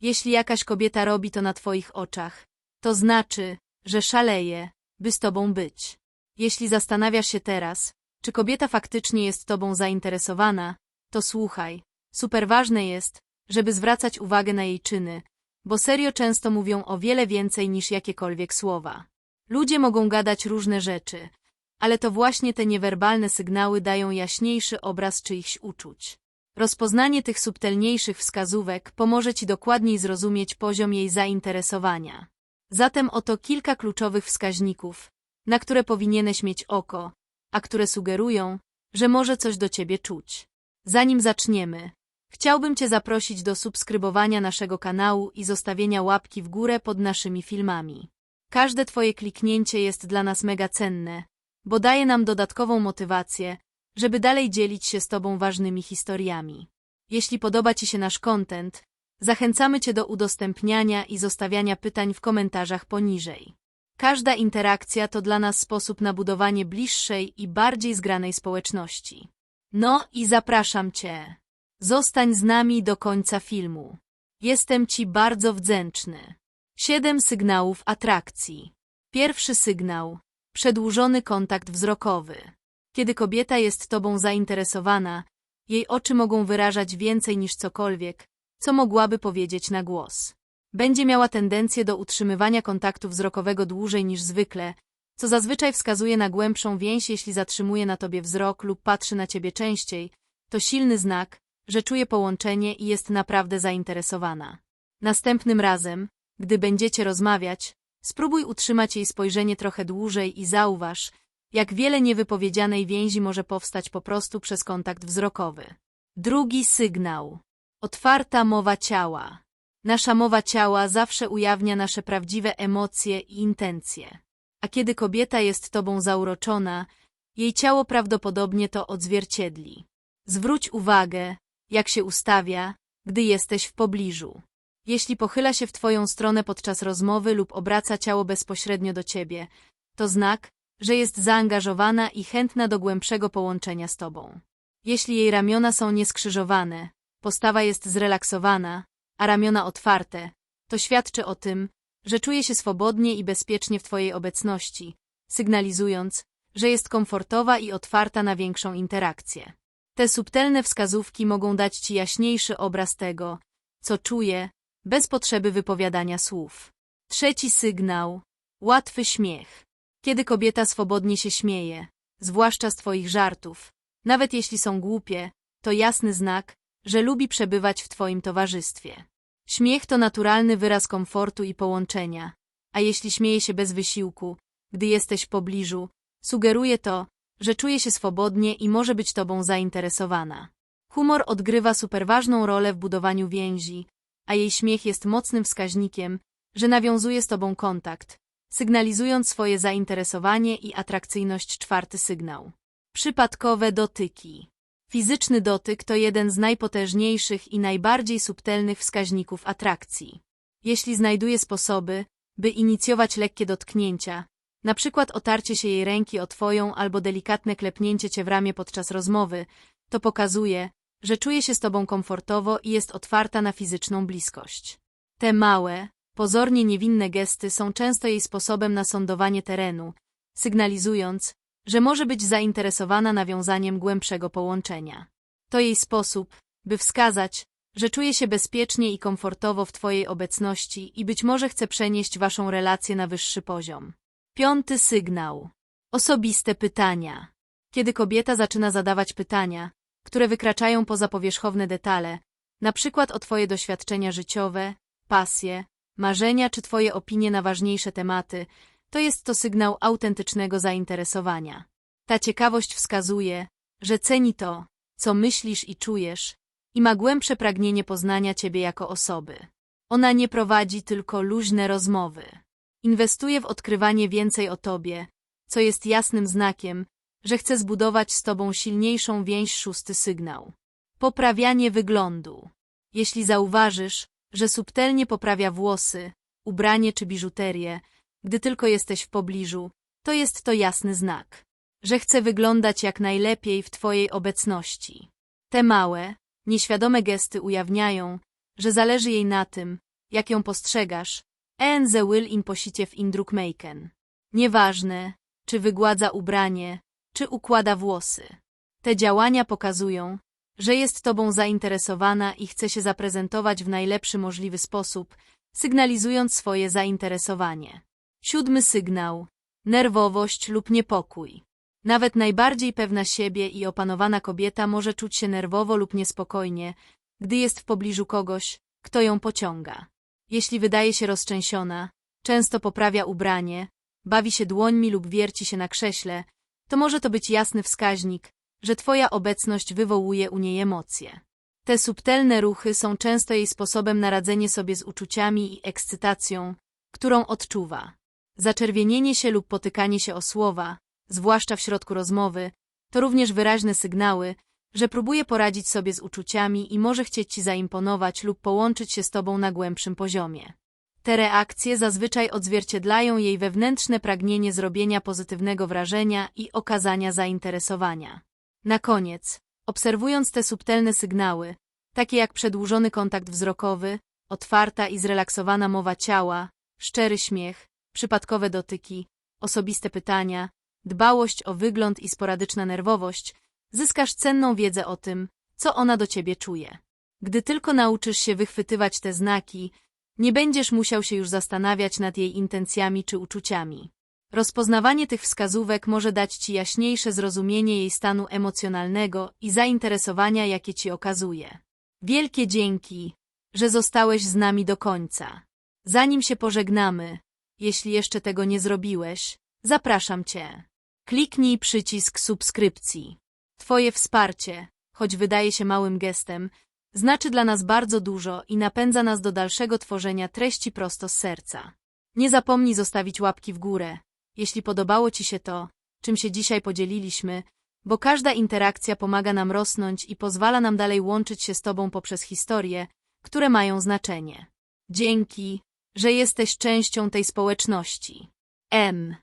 Jeśli jakaś kobieta robi to na twoich oczach, to znaczy, że szaleje, by z tobą być. Jeśli zastanawiasz się teraz, czy kobieta faktycznie jest tobą zainteresowana, to słuchaj. Super ważne jest, żeby zwracać uwagę na jej czyny, bo serio często mówią o wiele więcej niż jakiekolwiek słowa. Ludzie mogą gadać różne rzeczy, ale to właśnie te niewerbalne sygnały dają jaśniejszy obraz czyichś uczuć. Rozpoznanie tych subtelniejszych wskazówek pomoże Ci dokładniej zrozumieć poziom jej zainteresowania. Zatem oto kilka kluczowych wskaźników, na które powinieneś mieć oko, a które sugerują, że może coś do Ciebie czuć. Zanim zaczniemy, chciałbym Cię zaprosić do subskrybowania naszego kanału i zostawienia łapki w górę pod naszymi filmami. Każde Twoje kliknięcie jest dla nas mega cenne, bo daje nam dodatkową motywację, żeby dalej dzielić się z Tobą ważnymi historiami. Jeśli podoba Ci się nasz content, zachęcamy Cię do udostępniania i zostawiania pytań w komentarzach poniżej. Każda interakcja to dla nas sposób na budowanie bliższej i bardziej zgranej społeczności. No i zapraszam Cię. Zostań z nami do końca filmu. Jestem Ci bardzo wdzięczny. Siedem sygnałów atrakcji. Pierwszy sygnał. Przedłużony kontakt wzrokowy. Kiedy kobieta jest tobą zainteresowana, jej oczy mogą wyrażać więcej niż cokolwiek, co mogłaby powiedzieć na głos. Będzie miała tendencję do utrzymywania kontaktu wzrokowego dłużej niż zwykle, co zazwyczaj wskazuje na głębszą więź, jeśli zatrzymuje na tobie wzrok lub patrzy na ciebie częściej, to silny znak, że czuje połączenie i jest naprawdę zainteresowana. Następnym razem, gdy będziecie rozmawiać, spróbuj utrzymać jej spojrzenie trochę dłużej i zauważ, jak wiele niewypowiedzianej więzi może powstać po prostu przez kontakt wzrokowy. Drugi sygnał. Otwarta mowa ciała. Nasza mowa ciała zawsze ujawnia nasze prawdziwe emocje i intencje. A kiedy kobieta jest tobą zauroczona, jej ciało prawdopodobnie to odzwierciedli. Zwróć uwagę, jak się ustawia, gdy jesteś w pobliżu. Jeśli pochyla się w twoją stronę podczas rozmowy lub obraca ciało bezpośrednio do ciebie, to znak, że jest zaangażowana i chętna do głębszego połączenia z tobą. Jeśli jej ramiona są nieskrzyżowane, postawa jest zrelaksowana, a ramiona otwarte, to świadczy o tym, że czuje się swobodnie i bezpiecznie w twojej obecności, sygnalizując, że jest komfortowa i otwarta na większą interakcję. Te subtelne wskazówki mogą dać ci jaśniejszy obraz tego, co czuje, bez potrzeby wypowiadania słów. Trzeci sygnał. Łatwy śmiech. Kiedy kobieta swobodnie się śmieje, zwłaszcza z twoich żartów, nawet jeśli są głupie, to jasny znak, że lubi przebywać w twoim towarzystwie. Śmiech to naturalny wyraz komfortu i połączenia, a jeśli śmieje się bez wysiłku, gdy jesteś w pobliżu, sugeruje to, że czuje się swobodnie i może być tobą zainteresowana. Humor odgrywa superważną rolę w budowaniu więzi, a jej śmiech jest mocnym wskaźnikiem, że nawiązuje z tobą kontakt, sygnalizując swoje zainteresowanie i atrakcyjność czwarty sygnał. Przypadkowe dotyki. Fizyczny dotyk to jeden z najpotężniejszych i najbardziej subtelnych wskaźników atrakcji. Jeśli znajduje sposoby, by inicjować lekkie dotknięcia, na przykład otarcie się jej ręki o twoją albo delikatne klepnięcie cię w ramię podczas rozmowy, to pokazuje, że czuje się z tobą komfortowo i jest otwarta na fizyczną bliskość. Te małe, Pozornie niewinne gesty są często jej sposobem na sądowanie terenu, sygnalizując, że może być zainteresowana nawiązaniem głębszego połączenia. To jej sposób, by wskazać, że czuje się bezpiecznie i komfortowo w Twojej obecności i być może chce przenieść Waszą relację na wyższy poziom. Piąty sygnał. Osobiste pytania. Kiedy kobieta zaczyna zadawać pytania, które wykraczają poza powierzchowne detale, na przykład o Twoje doświadczenia życiowe, pasje, marzenia czy Twoje opinie na ważniejsze tematy, to jest to sygnał autentycznego zainteresowania. Ta ciekawość wskazuje, że ceni to, co myślisz i czujesz, i ma głębsze pragnienie poznania Ciebie jako osoby. Ona nie prowadzi tylko luźne rozmowy. Inwestuje w odkrywanie więcej o Tobie, co jest jasnym znakiem, że chce zbudować z Tobą silniejszą więź szósty sygnał. Poprawianie wyglądu. Jeśli zauważysz, że subtelnie poprawia włosy, ubranie czy biżuterię, gdy tylko jesteś w pobliżu, to jest to jasny znak, że chce wyglądać jak najlepiej w Twojej obecności. Te małe, nieświadome gesty ujawniają, że zależy jej na tym, jak ją postrzegasz, en ze will in positie w indrukmejken. Nieważne, czy wygładza ubranie, czy układa włosy. Te działania pokazują, że jest tobą zainteresowana i chce się zaprezentować w najlepszy możliwy sposób, sygnalizując swoje zainteresowanie. Siódmy sygnał. Nerwowość lub niepokój. Nawet najbardziej pewna siebie i opanowana kobieta może czuć się nerwowo lub niespokojnie, gdy jest w pobliżu kogoś, kto ją pociąga. Jeśli wydaje się rozczęsiona, często poprawia ubranie, bawi się dłońmi lub wierci się na krześle, to może to być jasny wskaźnik, że twoja obecność wywołuje u niej emocje. Te subtelne ruchy są często jej sposobem na radzenie sobie z uczuciami i ekscytacją, którą odczuwa. Zaczerwienienie się lub potykanie się o słowa, zwłaszcza w środku rozmowy, to również wyraźne sygnały, że próbuje poradzić sobie z uczuciami i może chcieć ci zaimponować lub połączyć się z tobą na głębszym poziomie. Te reakcje zazwyczaj odzwierciedlają jej wewnętrzne pragnienie zrobienia pozytywnego wrażenia i okazania zainteresowania. Na koniec, obserwując te subtelne sygnały, takie jak przedłużony kontakt wzrokowy, otwarta i zrelaksowana mowa ciała, szczery śmiech, przypadkowe dotyki, osobiste pytania, dbałość o wygląd i sporadyczna nerwowość, zyskasz cenną wiedzę o tym, co ona do ciebie czuje. Gdy tylko nauczysz się wychwytywać te znaki, nie będziesz musiał się już zastanawiać nad jej intencjami czy uczuciami. Rozpoznawanie tych wskazówek może dać ci jaśniejsze zrozumienie jej stanu emocjonalnego i zainteresowania, jakie ci okazuje. Wielkie dzięki, że zostałeś z nami do końca. Zanim się pożegnamy, jeśli jeszcze tego nie zrobiłeś, zapraszam cię. Kliknij przycisk subskrypcji. Twoje wsparcie, choć wydaje się małym gestem, znaczy dla nas bardzo dużo i napędza nas do dalszego tworzenia treści prosto z serca. Nie zapomnij zostawić łapki w górę, jeśli podobało Ci się to, czym się dzisiaj podzieliliśmy, bo każda interakcja pomaga nam rosnąć i pozwala nam dalej łączyć się z Tobą poprzez historie, które mają znaczenie. Dzięki, że jesteś częścią tej społeczności. M.